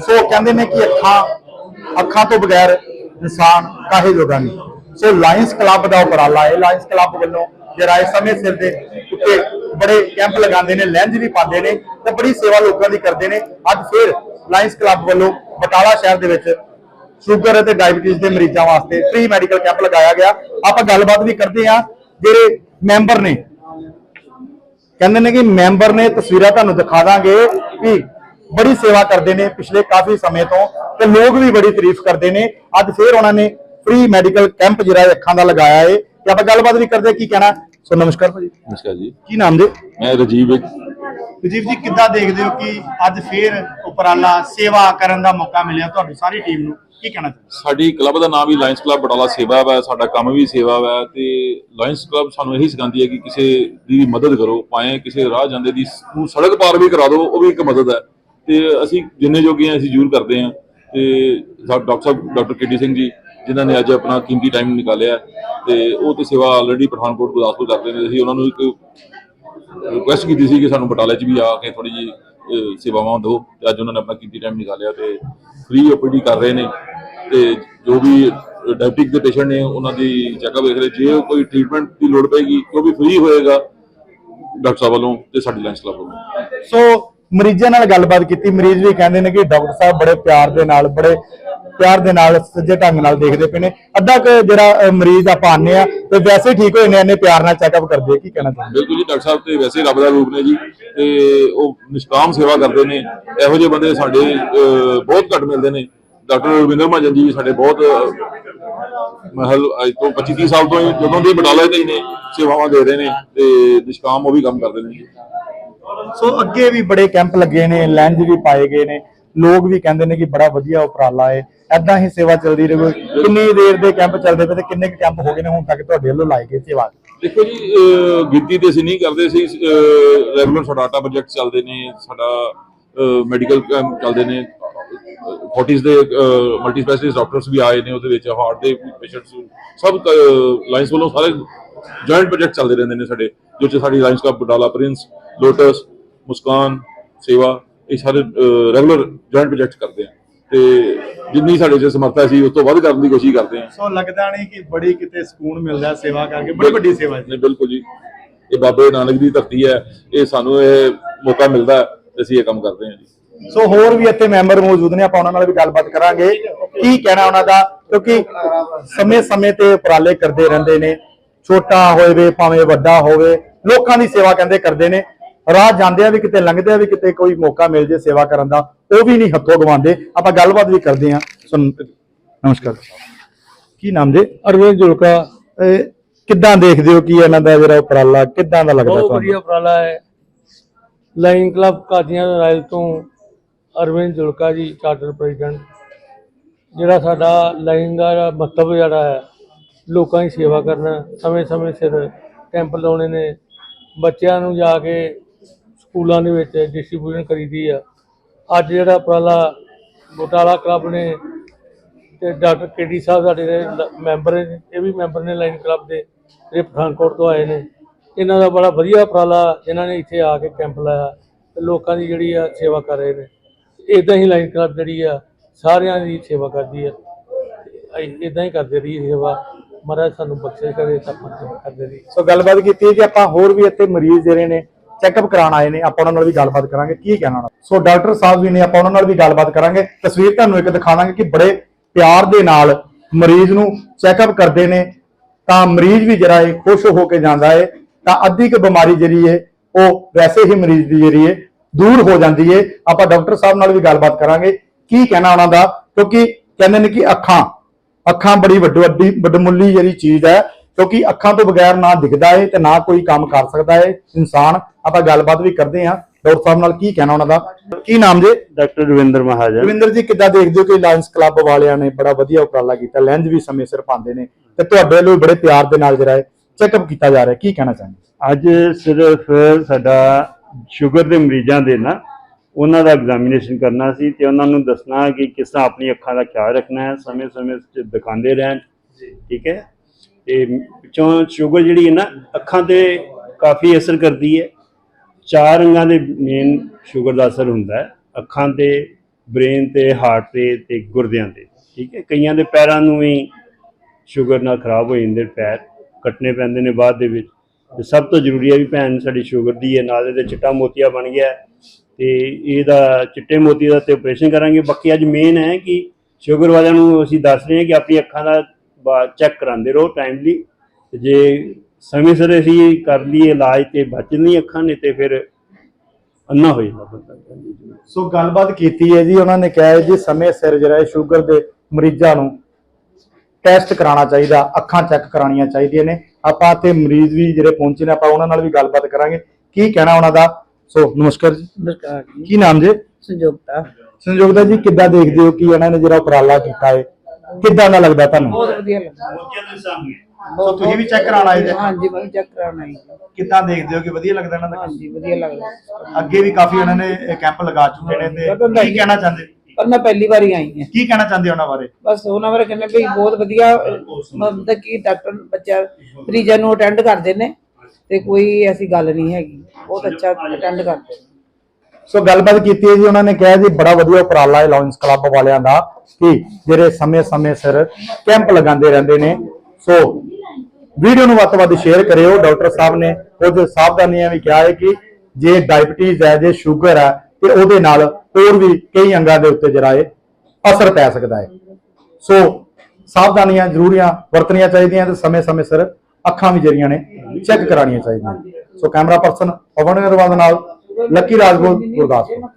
ਸੋ ਕਹਿੰਦੇ ਨੇ ਕਿ ਅੱਖਾਂ ਅੱਖਾਂ ਤੋਂ ਬਗੈਰ ਇਨਸਾਨ ਕਾਹੇ ਜੋਗਾ ਨਹੀਂ। ਸੋ ਲਾਇਨਸ ਕਲੱਬ ਦਾ ਉਪਰਾਲਾ ਹੈ। ਲਾਇਨਸ ਕਲੱਬ ਵੱਲੋਂ ਜਿਹੜਾ ਇਸ ਸਮੇਂ ਸਿਰ ਦੇ ਉੱਤੇ ਬੜੇ ਕੈਂਪ ਲਗਾਉਂਦੇ ਨੇ ਲੈਂਜ ਵੀ ਪਾਉਂਦੇ ਨੇ ਤੇ ਬੜੀ ਸੇਵਾ ਲੋਕਾਂ ਦੀ ਕਰਦੇ ਨੇ। ਅੱਜ ਫਿਰ ਲਾਇੰਸ ਕਲੱਬ ਵੱਲੋਂ ਬਟਾਲਾ ਸ਼ਹਿਰ ਦੇ ਵਿੱਚ ਸ਼ੂਗਰ ਅਤੇ ਡਾਇਬੀਟੀਜ਼ ਦੇ ਮਰੀਜ਼ਾਂ ਵਾਸਤੇ ਫ੍ਰੀ ਮੈਡੀਕਲ ਕੈਂਪ ਲਗਾਇਆ ਗਿਆ। ਆਪਾਂ ਗੱਲਬਾਤ ਵੀ ਕਰਦੇ ਹਾਂ। ਜਿਹੜੇ ਮੈਂਬਰ ਨੇ, ਕਹਿੰਦੇ ਨੇ ਕਿ ਮੈਂਬਰ ਨੇ ਤਸਵੀਰਾਂ ਤੁਹਾਨੂੰ ਦਿਖਾ ਦਾਂਗੇ ਕਿ ਬੜੀ ਸੇਵਾ ਕਰਦੇ ਨੇ ਪਿਛਲੇ ਕਾਫੀ ਸਮੇਂ ਤੋਂ ਤੇ ਲੋਕ ਵੀ ਬੜੀ ਤਾਰੀਫ ਕਰਦੇ ਨੇ। ਅੱਜ ਫੇਰ ਉਹਨਾਂ ਨੇ ਫ੍ਰੀ ਮੈਡੀਕਲ ਕੈਂਪ ਜਿਹੜਾ ਅੱਖਾਂ ਦਾ ਲਗਾਇਆ ਹੈ ਤੇ ਆਪਾਂ ਗੱਲਬਾਤ ਵੀ ਕਰਦੇ ਹਾਂ, ਕੀ ਕਹਿਣਾ? ਸੋ ਨਮਸਕਾਰ ਭਾਜੀ। ਨਮਸਕਾਰ ਜੀ। ਕੀ ਨਾਮ ਜੀ? ਮੈਂ ਰਜੀਵ ਰਜੀਵ ਜੀ ਕਿੱਦਾਂ ਦੇਖਦੇ ਹੋ ਕਿ ਅੱਜ ਫੇਰ ਉਪਰਾਲਾ ਸੇਵਾ ਕਰਨ ਦਾ ਮੌਕਾ ਮਿਲਿਆ ਤੁਹਾਡੀ ਸਾਰੀ ਟੀਮ ਨੂੰ? ਕੀ ਕਹਿਣਾ ਚਾਹੁੰਦੇ ਸਾਡੀ ਕਲੱਬ ਦਾ ਨਾਮ ਵੀ ਲਾਇਨਸ ਕਲੱਬ ਬਟਾਲਾ ਸੇਵਾ ਵਾ ਸਾਡਾ ਕੰਮ ਵੀ ਸੇਵਾ ਵਾ ਤੇ ਲਾਇਨਸ ਕਲੱਬ ਸਾਨੂੰ ਇਹੀ ਸਿਖਾਉਂਦੀ ਹੈ ਕਿ ਕਿਸੇ ਦੀ ਵੀ ਮਦਦ ਕਰੋ ਭਾਵੇਂ ਕਿਸੇ ਰਾਹ ਜਾਂਦੇ ਦੀ ਸੜਕ ਪਾਰ ਵੀ ਕਰਾ ਦਿਓ ਉਹ ਵੀ ਇੱਕ ਮਦਦ ਹੈ। ਤੇ ਅਸੀਂ ਜਿੰਨੇ ਜੋਗੇ ਹਾਂ, ਅਸੀਂ ਜ਼ਰੂਰ ਕਰਦੇ ਹਾਂ। ਤੇ ਸਾ- doctor sahib, doctor KD Singh ji, ਜਿਨ੍ਹਾਂ ਨੇ ਅੱਜ ਆਪਣਾ ਕੀਮਤੀ ਟਾਈਮ ਨਿਕਾਲਿਆ ਤੇ ਉਹ ਤੇ ਸੇਵਾ ਆਲਰੇਡੀ ਪਠਾਨਕੋਟ, ਗੁਰਦਾਸਪੁਰ ਕਰਦੇ ਨੇ। ਅਸੀਂ ਉਹਨਾਂ ਨੂੰ ਇੱਕ ਰਿਕੁਐਸਟ ਕੀਤੀ ਸੀ ਕਿ ਸਾਨੂੰ ਬਟਾਲੇ 'ਚ ਵੀ ਆ ਕੇ ਥੋੜੀ ਜੀ ਸੇਵਾਵਾਂ ਦਿਓ। ਤੇ ਅੱਜ ਉਹਨਾਂ ਨੇ ਆਪਣਾ ਕੀਮਤੀ ਟਾਈਮ ਨਿਕਾਲਿਆ ਤੇ ਫ੍ਰੀ ਓਪੀਡੀ ਕਰ ਰਹੇ ਨੇ। ਤੇ ਜੋ ਵੀ ਡਾਇਬਟਿਕ ਦੇ ਪੇਸ਼ੈਂਟ ਨੇ, ਉਹਨਾਂ ਦੀ ਚੈੱਕਅਪ ਵੇਖ ਰਹੇ ਜੇ ਕੋਈ ਟ੍ਰੀਟਮੈਂਟ ਦੀ ਲੋੜ ਪਏਗੀ, ਉਹ ਵੀ ਫ੍ਰੀ ਹੋਏਗਾ, ਡਾਕਟਰ ਸਾਹਿਬ ਵੱਲੋਂ ਤੇ ਸਾਡੀ ਲਾਇਨਸ ਕਲੱਬ ਵੱਲੋਂ। ਸੋ ਮਰੀਜ਼ਾਂ ਨਾਲ ਗੱਲਬਾਤ ਕੀਤੀ। ਮਰੀਜ਼ ਵੀ ਕਹਿੰਦੇ ਨੇ ਕਿ ਡਾਕਟਰ ਸਾਹਿਬ ਬੜੇ ਪਿਆਰ ਦੇ ਨਾਲ ਬੜੇ ਪਿਆਰ ਦੇ ਨਾਲ ਸੱਜੇ ਢੰਗ ਨਾਲ ਦੇਖਦੇ ਪਏ ਨੇ। ਅੱਧਾ ਕੁ ਜਿਹੜਾ ਮਰੀਜ਼ ਆਪਾਂ ਆਨੇ ਆ ਤੇ ਵੈਸੇ ਹੀ ਠੀਕ ਹੋਏ ਨੇ ਪਿਆਰ ਨਾਲ ਚੈੱਕਅਪ ਕਰਦੇ ਕੀ ਕਹਿਣਾ ਚਾਹੁੰਦੇ ਬਿਲਕੁਲ ਜੀ ਡਾਕਟਰ ਸਾਹਿਬ ਤੇ ਵੈਸੇ ਰੱਬ ਦਾ ਰੂਪ ਨੇ ਜੀ ਤੇ ਉਹ ਨਿਸ਼ਕਾਮ ਸੇਵਾ ਕਰਦੇ ਨੇ। ਇਹੋ ਜਿਹੇ ਬੰਦੇ ਸਾਡੇ ਬਹੁਤ ਘੱਟ ਮਿਲਦੇ ਨੇ। ਡਾਕਟਰ ਰਵਿੰਦਰ ਮਹਾਜਨ ਜੀ ਸਾਡੇ ਬਹੁਤ ਅਹ, ਮਹਲ ਅੱਜ ਤੋਂ 25 30 ਸਾਲ ਤੋਂ ਜਦੋਂ ਦੀ ਬਟਾਲੇ ਤੇ ਹੀ ਨੇ ਸੇਵਾਵਾਂ ਦੇ ਰਹੇ ਨੇ ਤੇ ਨਿਸ਼ਕਾਮ ਉਹ ਵੀ ਕੰਮ ਕਰਦੇ ਨੇ ਸੋ ਅੱਗੇ ਵੀ ਬੜੇ ਕੈਂਪ ਲੱਗੇ ਨੇ ਲੈਂਜ ਵੀ ਪਾਏ ਗਏ ਨੇ। ਲੋਕ ਵੀ ਕਹਿੰਦੇ ਨੇ ਕਿ ਬੜਾ ਵਧੀਆ ਉਪਰਾਲਾ ਹੈ ਐਦਾਂ ਹੀ ਸੇਵਾ ਚੱਲਦੀ ਰਹੇ। ਕਿੰਨੀ ਦੇਰ ਦੇ ਕੈਂਪ ਚੱਲਦੇ ਪਏ ਤੇ ਕਿੰਨੇ ਕੈਂਪ ਹੋ ਗਏ ਨੇ ਹੁਣ ਤੱਕ ਤੁਹਾਡੇ ਵੱਲੋਂ ਲਾਏ ਗਏ ਸੇਵਾ? ਦੇਖੋ ਜੀ ਗਿਣਤੀ ਤੇ ਅਸੀਂ ਨਹੀਂ ਕਰਦੇ। ਸੀ ਰੈਗੂਲਰ ਸਾਡਾ ਪ੍ਰੋਜੈਕਟ ਚੱਲਦੇ ਨੇ, ਸਾਡਾ ਮੈਡੀਕਲ ਕੈਂਪ ਚੱਲਦੇ ਨੇ। ਫੋਰਟਿਸ ਦੇ ਮਲਟੀ ਸਪੈਸ਼ਲਿਸਟ ਡਾਕਟਰਸ ਵੀ ਆਏ ਨੇ ਉਹਦੇ ਵਿੱਚ ਹਾਰਟ ਦੇ ਪੇਸ਼ੈਂਟਸ ਸਭ ਲਾਈਨਸ ਵੱਲੋਂ ਸਾਰੇ ਜੁਆਇੰਟ ਪ੍ਰੋਜੈਕਟ ਚੱਲਦੇ ਰਹਿੰਦੇ ਨੇ ਸਾਡੇ ਜੋ ਚ ਸਾਡੀ Lions club Batala prince lotus Muskan Seva ਇਹ ਸਾਰੇ ਰੈਗੂਲਰ ਜੁਆਇੰਟ ਪ੍ਰੋਜੈਕਟ ਕਰਦੇ ਆ। ਤੇ ਜਿੰਨੀ ਸਾਡੇ ਚ ਸਮਰੱਥਾ ਸੀ ਉਸ ਤੋਂ ਵੱਧ ਕਰਨ ਦੀ ਕੋਸ਼ਿਸ਼ ਕਰਦੇ ਆ। ਸੋ ਲੱਗਦਾ ਨਹੀਂ ਕਿ ਬੜੀ ਕਿਤੇ ਸਕੂਨ ਮਿਲਦਾ ਸੇਵਾ ਕਰਕੇ ਬੜੀ ਵੱਡੀ ਸੇਵਾ ਨਹੀਂ ਬਿਲਕੁਲ ਜੀ। ਇਹ ਬਾਬੇ ਨਾਨਕ ਦੀ ਧਰਤੀ ਹੈ ਇਹ ਸਾਨੂੰ ਇਹ ਮੌਕਾ ਮਿਲਦਾ ਅਸੀਂ ਇਹ ਕੰਮ ਕਰਦੇ ਹਾਂ ਜੀ। ਸੋ ਹੋਰ ਵੀ ਇੱਥੇ ਮੈਂਬਰ ਮੌਜੂਦ ਨੇ ਆਪਾਂ ਉਹਨਾਂ ਨਾਲ ਵੀ ਗੱਲਬਾਤ ਕਰਾਂਗੇ। ਕੀ ਕਹਿਣਾ ਉਹਨਾਂ ਦਾ? ਕਿਉਂਕਿ ਸਮੇਂ-ਸਮੇਂ ਤੇ ਉਪਰਾਲੇ ਕਰਦੇ ਰਹਿੰਦੇ ਨੇ। ਛੋਟਾ ਹੋਵੇ ਭਾਵੇਂ ਵੱਡਾ ਹੋਵੇ ਲੋਕਾਂ ਦੀ ਸੇਵਾ ਕਹਿੰਦੇ ਕਰਦੇ ਨੇ। ਰਾਹ ਜਾਂਦਿਆਂ ਵੀ ਕਿਤੇ ਲੰਘਦਿਆਂ ਵੀ ਕਿਤੇ ਕੋਈ ਮੌਕਾ ਮਿਲ ਜੇ ਸੇਵਾ ਕਰਨ ਦਾ ਉਹ ਵੀ ਨਹੀਂ ਹੱਥੋਂ ਗਵਾਉਂਦੇ। ਆਪਾਂ ਗੱਲਬਾਤ ਵੀ ਕਰਦੇ ਸੁਣ ਨਮਸਕਾਰ। ਕੀ ਨਾਮ ਜੀ? ਅਰਵਿੰਦ ਜੁਲਕਾ। ਕਿੱਦਾਂ ਦੇਖਦੇ ਹੋ? ਕਿ ਇਹਨਾਂ ਦਾ ਜਿਹੜਾ ਉਪਰਾਲਾ ਕਿੱਦਾਂ ਦਾ ਲੱਗਦਾ ਬਹੁਤ ਵਧੀਆ ਉਪਰਾਲਾ ਹੈ। ਲਾਈਨ ਕਲੱਬ ਕਾਦੀਆਂ ਰਾਇਲ ਤੋਂ ਅਰਵਿੰਦ ਜੁਲਕਾ ਜੀ ਚਾਰਟਰ ਪ੍ਰੈਜ਼ੀਡੈਂਟ ਜਿਹੜਾ ਸਾਡਾ ਲਾਈਨ ਦਾ ਮਹੱਤਵ ਜਿਹੜਾ ਹੈ ਲੋਕਾਂ ਦੀ ਸੇਵਾ ਕਰਨਾ, ਸਮੇਂ-ਸਮੇਂ ਸਿਰ ਕੈਂਪ ਲਾਉਣੇ ਨੇ। ਬੱਚਿਆਂ ਨੂੰ ਜਾ ਕੇ ਸਕੂਲਾਂ ਦੇ ਵਿੱਚ ਡਿਸਟ੍ਰੀਬਿਊਸ਼ਨ ਕਰੀਦੀ ਆ। ਅੱਜ ਜਿਹੜਾ ਉਪਰਾਲਾ ਬਟਾਲਾ ਕਲੱਬ ਨੇ ਤੇ ਡਾਕਟਰ ਕੇਡੀ ਸਾਹਿਬ ਸਾਡੇ ਦੇ ਲ- ਮੈਂਬਰ ਨੇ, ਇਹ ਵੀ ਮੈਂਬਰ ਨੇ ਲਾਈਨ ਕਲੱਬ ਦੇ, ਜਿਹੜੇ ਪਠਾਨਕੋਟ ਤੋਂ ਆਏ ਨੇ। ਇਹਨਾਂ ਦਾ ਬੜਾ ਵਧੀਆ ਉਪਰਾਲਾ ਇਹਨਾਂ ਨੇ ਇੱਥੇ ਆ ਕੇ ਕੈਂਪ ਲਾਇਆ ਤੇ ਲੋਕਾਂ ਦੀ ਜਿਹੜੀ ਆ ਸੇਵਾ ਕਰ ਰਹੇ ਨੇ। ਇਦਾਂ ਹੀ ਲਾਈਨ ਕਲੱਬ ਜਿਹੜੀ ਆ, ਸਾਰਿਆਂ ਦੀ ਸੇਵਾ ਕਰਦੀ ਆ। ਇਦਾਂ ਹੀ ਕਰਦੇ ਰਹੀ ਸੇਵਾ। ਮਹਾਰਾਜ ਸਾਨੂੰ ਬਖਸ਼ਿਸ਼ ਕਰੇ ਤਾਂ ਕਰਦੇ ਰਹੀ ਸੋ ਗੱਲਬਾਤ ਕੀਤੀ ਹੈ ਕਿ ਆਪਾਂ ਹੋਰ ਵੀ ਇੱਥੇ ਮਰੀਜ਼ ਜਿਹੜੇ ਨੇ ਚੈੱਕਅਪ ਕਰਾਉਣ ਆਏ ਨੇ, ਆਪਾਂ ਉਹਨਾਂ ਨਾਲ ਵੀ ਗੱਲਬਾਤ ਕਰਾਂਗੇ। ਕੀ ਕਹਿਣਾ ਉਹਨਾਂ ਸੋ ਡਾਕਟਰ ਸਾਹਿਬ ਵੀ ਨੇ ਆਪਾਂ ਉਹਨਾਂ ਨਾਲ ਵੀ ਗੱਲਬਾਤ ਕਰਾਂਗੇ। ਤਸਵੀਰ ਤੁਹਾਨੂੰ ਇੱਕ ਦਿਖਾਵਾਂਗੇ ਕਿ ਬੜੇ ਪਿਆਰ ਦੇ ਨਾਲ ਮਰੀਜ਼ ਨੂੰ ਚੈੱਕਅਪ ਕਰਦੇ ਨੇ। ਤਾਂ ਮਰੀਜ਼ ਵੀ ਜਿਹੜਾ ਹੈ ਖੁਸ਼ ਹੋ ਕੇ ਜਾਂਦਾ ਹੈ ਤਾਂ ਅੱਧੀ ਕੁ ਬਿਮਾਰੀ ਜਿਹੜੀ ਹੈ ਉਹ ਵੈਸੇ ਹੀ ਮਰੀਜ਼ ਦੀ ਜਿਹੜੀ ਹੈ ਦੂਰ ਹੋ ਜਾਂਦੀ ਹੈ ਆਪਾਂ ਡਾਕਟਰ ਸਾਹਿਬ ਨਾਲ ਵੀ ਗੱਲਬਾਤ ਕਰਾਂਗੇ। ਕੀ ਕਹਿਣਾ ਉਹਨਾਂ ਦਾ? ਕਿਉਂਕਿ ਕਹਿੰਦੇ ਨੇ ਕਿ ਅੱਖਾਂ ਅੱਖਾਂ ਬੜੀ ਵੱਡੀ ਵੱਡੀ ਵੱਡਮੁੱਲੀ ਜਿਹੜੀ ਚੀਜ਼ ਹੈ ਕਿਉਂਕਿ ਅੱਖਾਂ ਤੋਂ ਬਗੈਰ ਨਾ ਦਿਖਦਾ ਹੈ ਤੇ ਨਾ ਕੋਈ ਕੰਮ ਕਰ ਸਕਦਾ ਹੈ ਇਨਸਾਨ ਆਪਾਂ ਗੱਲਬਾਤ ਵੀ ਕਰਦੇ ਹਾਂ। ਡਾਕਟਰ ਸਾਹਿਬ ਨਾਲ ਕੀ ਕਹਿਣਾ ਉਹਨਾਂ ਦਾ? ਕੀ ਨਾਮ ਜੇ? ਡਾਕਟਰ ਰਵਿੰਦਰ ਮਹਾਜਨ। ਰਵਿੰਦਰ ਜੀ ਕਿੱਦਾਂ ਦੇਖਦੇ ਹੋ ਕਿ ਲਾਇਨਸ ਕਲੱਬ ਵਾਲਿਆਂ ਨੇ ਬੜਾ ਵਧੀਆ ਉਪਰਾਲਾ ਕੀਤਾ? ਲੈਂਜ ਵੀ ਸਮੇਂ ਸਿਰ ਪਾਉਂਦੇ ਨੇ ਤੇ ਤੁਹਾਡੇ ਵੀ ਬੜੇ ਪਿਆਰ ਦੇ ਨਾਲ ਜਿਹੜਾ ਹੈ ਚੈੱਕਅਪ ਕੀਤਾ ਜਾ ਰਿਹਾ। ਕੀ ਕਹਿਣਾ ਚਾਹੁੰਦੇ ਅੱਜ ਸਿਰਫ ਸਾਡਾ ਸ਼ੂਗਰ ਦੇ ਮਰੀਜ਼ਾਂ ਦੇ ਨਾ ਉਹਨਾਂ ਦਾ ਐਗਜ਼ਾਮੀਨੇਸ਼ਨ ਕਰਨਾ ਸੀ ਤੇ ਉਹਨਾਂ ਨੂੰ ਦੱਸਣਾ ਕਿ ਕਿਸ ਤਰ੍ਹਾਂ ਆਪਣੀ ਅੱਖਾਂ ਦਾ ਖਿਆਲ ਰੱਖਣਾ ਹੈ ਸਮੇਂ-ਸਮੇਂ ਤੇ ਦਿਖਾਉਂਦੇ ਰਹਿਣ। ਠੀਕ ਹੈ? ਤੇ ਪਿੱਛੋਂ ਸ਼ੂਗਰ ਜਿਹੜੀ ਹੈ ਨਾ ਅੱਖਾਂ ਤੇ ਕਾਫੀ ਅਸਰ ਕਰਦੀ ਹੈ। ਚਾਰ ਅੰਗਾਂ ਦੇ ਮੇਨ ਸ਼ੂਗਰ ਦਾ ਅਸਰ ਹੁੰਦਾ ਹੈ ਅੱਖਾਂ ਤੇ ਬ੍ਰੇਨ ਤੇ ਹਾਰਟ ਤੇ ਤੇ ਗੁਰਦਿਆਂ ਦੇ ਠੀਕ ਹੈ? ਕਈਆਂ ਦੇ ਪੈਰਾਂ ਨੂੰ ਵੀ ਸ਼ੂਗਰ ਨਾਲ ਖਰਾਬ ਹੋ ਜਾਂਦੇ ਪੈਰ ਕੱਟਣੇ ਪੈਂਦੇ ਨੇ ਬਾਅਦ ਦੇ ਵਿੱਚ। ਤੇ ਸਭ ਤੋਂ ਜ਼ਰੂਰੀ ਹੈ ਵੀ ਭੈਣ ਸਾਡੀ ਸ਼ੂਗਰ ਦੀ ਹੈ ਨਾਲ ਇਹਦੇ ਚਿੱਟਾ ਮੋਤੀਆ ਬਣ ਗਿਆ ਤੇ ਇਹਦਾ ਚਿੱਟੇ ਮੋਤੀ ਦਾ ਤੇ ਆਪਰੇਸ਼ਨ ਕਰਾਂਗੇ। ਬਾਕੀ ਅੱਜ ਮੇਨ ਹੈ ਕਿ ਸ਼ੂਗਰ ਵਾਲਿਆਂ ਨੂੰ ਅਸੀਂ ਦੱਸ ਰਹੇ ਹਾਂ ਕਿ ਆਪਣੀ ਅੱਖਾਂ ਦਾ ਚੈੱਕ ਕਰਾਉਂਦੇ ਰਹੋ ਟਾਈਮਲੀ ਜੇ ਸਮੇਂ ਸਿਰ ਅਸੀਂ ਕਰ ਲਈਏ ਇਲਾਜ ਤੇ ਬਚ ਨਹੀਂ ਅੱਖਾਂ ਨੇ ਤੇ ਫਿਰ ਅੰਨਾ ਹੋ ਜਾਂਦਾ ਬੰਦਾ। ਸੋ ਗੱਲਬਾਤ ਕੀਤੀ ਹੈ ਜੀ, ਉਹਨਾਂ ਨੇ ਕਿਹਾ ਹੈ ਜੀ, ਸਮੇਂ ਸਿਰ ਜਿਹੜਾ ਸ਼ੂਗਰ ਦੇ ਮਰੀਜ਼ਾਂ ਨੂੰ ਟੈਸਟ ਕਰਾਉਣਾ ਚਾਹੀਦਾ, ਅੱਖਾਂ ਚੈੱਕ ਕਰਾਉਣੀਆਂ ਚਾਹੀਦੀਆਂ ਨੇ। ਆਪਾਂ ਤੇ ਮਰੀਜ਼ ਵੀ ਜਿਹੜੇ ਪਹੁੰਚੇ ਨੇ, ਆਪਾਂ ਉਹਨਾਂ ਨਾਲ ਵੀ ਗੱਲਬਾਤ ਕਰਾਂਗੇ। ਕੀ ਕਹਿਣਾ ਉਹਨਾਂ ਦਾ? ਸੋ ਨਮਸਕਾਰ ਜੀ। ਨਮਸਕਾਰ ਜੀ। ਕੀ ਨਾਮ ਜੀ? ਸੰਯੁਕਤਾ। ਸੰਯੋਗਦਾ ਜੀ ਕਿੱਦਾਂ ਦੇਖਦੇ ਹੋ ਕਿ ਇਹਨਾਂ ਨੇ ਜਿਹੜਾ ਉਪਰਾਲਾ ਕੀਤਾ ਹੈ? ਕਿੱਦਾਂ ਦਾ ਲੱਗਦਾ ਤੁਹਾਨੂੰ? ਬਹੁਤ ਵਧੀਆ ਲੱਗਾ ਮੋਤੀਆਂ ਦੇ ਸਾਹਮਣੇ। ਸੋ ਤੁਸੀਂ ਵੀ ਚੈੱਕ ਕਰਾਉਣ ਆਏ ਜੇ? ਹਾਂਜੀ ਮੈਂ ਚੈੱਕ ਕਰਾਉਣਾ ਹੈ ਕਿੱਦਾਂ ਦੇਖਦੇ ਹੋ ਕਿ ਵਧੀਆ ਲੱਗਦਾ ਇਹਨਾਂ ਦਾ? ਹਾਂਜੀ ਵਧੀਆ ਲੱਗਦਾ। ਅੱਗੇ ਵੀ ਕਾਫੀ ਉਹਨਾਂ ਨੇ ਕੈਂਪ ਲਗਾ ਚੁੱਕੇ ਨੇ ਤੇ ਕੀ ਕਹਿਣਾ ਚਾਹੁੰਦੇ? ਪਰ ਮੈਂ ਪਹਿਲੀ ਵਾਰੀ ਆਈ ਹਾਂ। ਕੀ ਕਹਿਣਾ ਚਾਹੁੰਦੇ ਉਹਨਾਂ ਬਾਰੇ? ਬਸ ਉਹਨਾਂ ਬਾਰੇ ਕਹਿੰਦੇ ਵੀ ਬਹੁਤ ਵਧੀਆ ਅਹ, ਮਤਲਬ ਕਿ ਡਾਕਟਰ ਬੱਚਾ ਮਰੀਜ਼ਾਂ ਨੂੰ ਅਟੈਂਡ ਕਰਦੇ ਨੇ। ਤੇ ਕੋਈ ਐਸੀ ਗੱਲ ਨਹੀਂ ਹੈਗੀ। ਬਹੁਤ ਅੱਛਾ ਅਟੈਂਡ ਕਰਦੇ ਨੇ। ਸੋ ਗੱਲਬਾਤ ਕੀਤੀ ਹੈ ਜੀ, ਉਹਨਾਂ ਨੇ ਕਿਹਾ ਜੀ, ਬੜਾ ਵਧੀਆ ਉਪਰਾਲਾ ਹੈ ਲਾਇਨਸ ਕਲੱਬ ਵਾਲਿਆਂ ਦਾ ਕਿ ਜਿਹੜੇ ਸਮੇਂ-ਸਮੇਂ ਸਿਰ ਕੈਂਪ ਲਗਾਉਂਦੇ ਰਹਿੰਦੇ ਨੇ। ਸੋ ਵੀਡੀਓ ਨੂੰ ਵੱਧ ਤੋਂ ਵੱਧ ਸ਼ੇਅਰ ਕਰਿਓ। ਡਾਕਟਰ ਸਾਹਿਬ ਨੇ ਕੁਝ ਸਾਵਧਾਨੀਆਂ ਵੀ ਕਿਹਾ ਹੈ ਕਿ ਜੇ ਡਾਇਬੀਟੀਜ਼ ਹੈ, ਜੇ ਸ਼ੂਗਰ ਹੈ, ਤੇ ਉਹਦੇ ਨਾਲ ਹੋਰ ਵੀ ਕਈ ਅੰਗਾਂ ਦੇ ਉੱਤੇ ਜਿਹੜਾ ਹੈ ਅਸਰ ਪੈ ਸਕਦਾ ਹੈ। ਸੋ ਸਾਵਧਾਨੀਆਂ ਜ਼ਰੂਰੀਆਂ ਵਰਤਣੀਆਂ ਚਾਹੀਦੀਆਂ ਤੇ ਸਮੇਂ-ਸਮੇਂ ਸਿਰ ਅੱਖਾਂ ਵੀ ਜਿਹੜੀਆਂ ਨੇ ਚੈੱਕ ਕਰਾਉਣੀਆਂ ਚਾਹੀਦੀਆਂ so camera person Pawan Agarwal ਦੇ ਨਾਲ ਲੱਕੀ ਰਾਜਪੂਤ ਗੁਰਦਾਸਪੁਰ।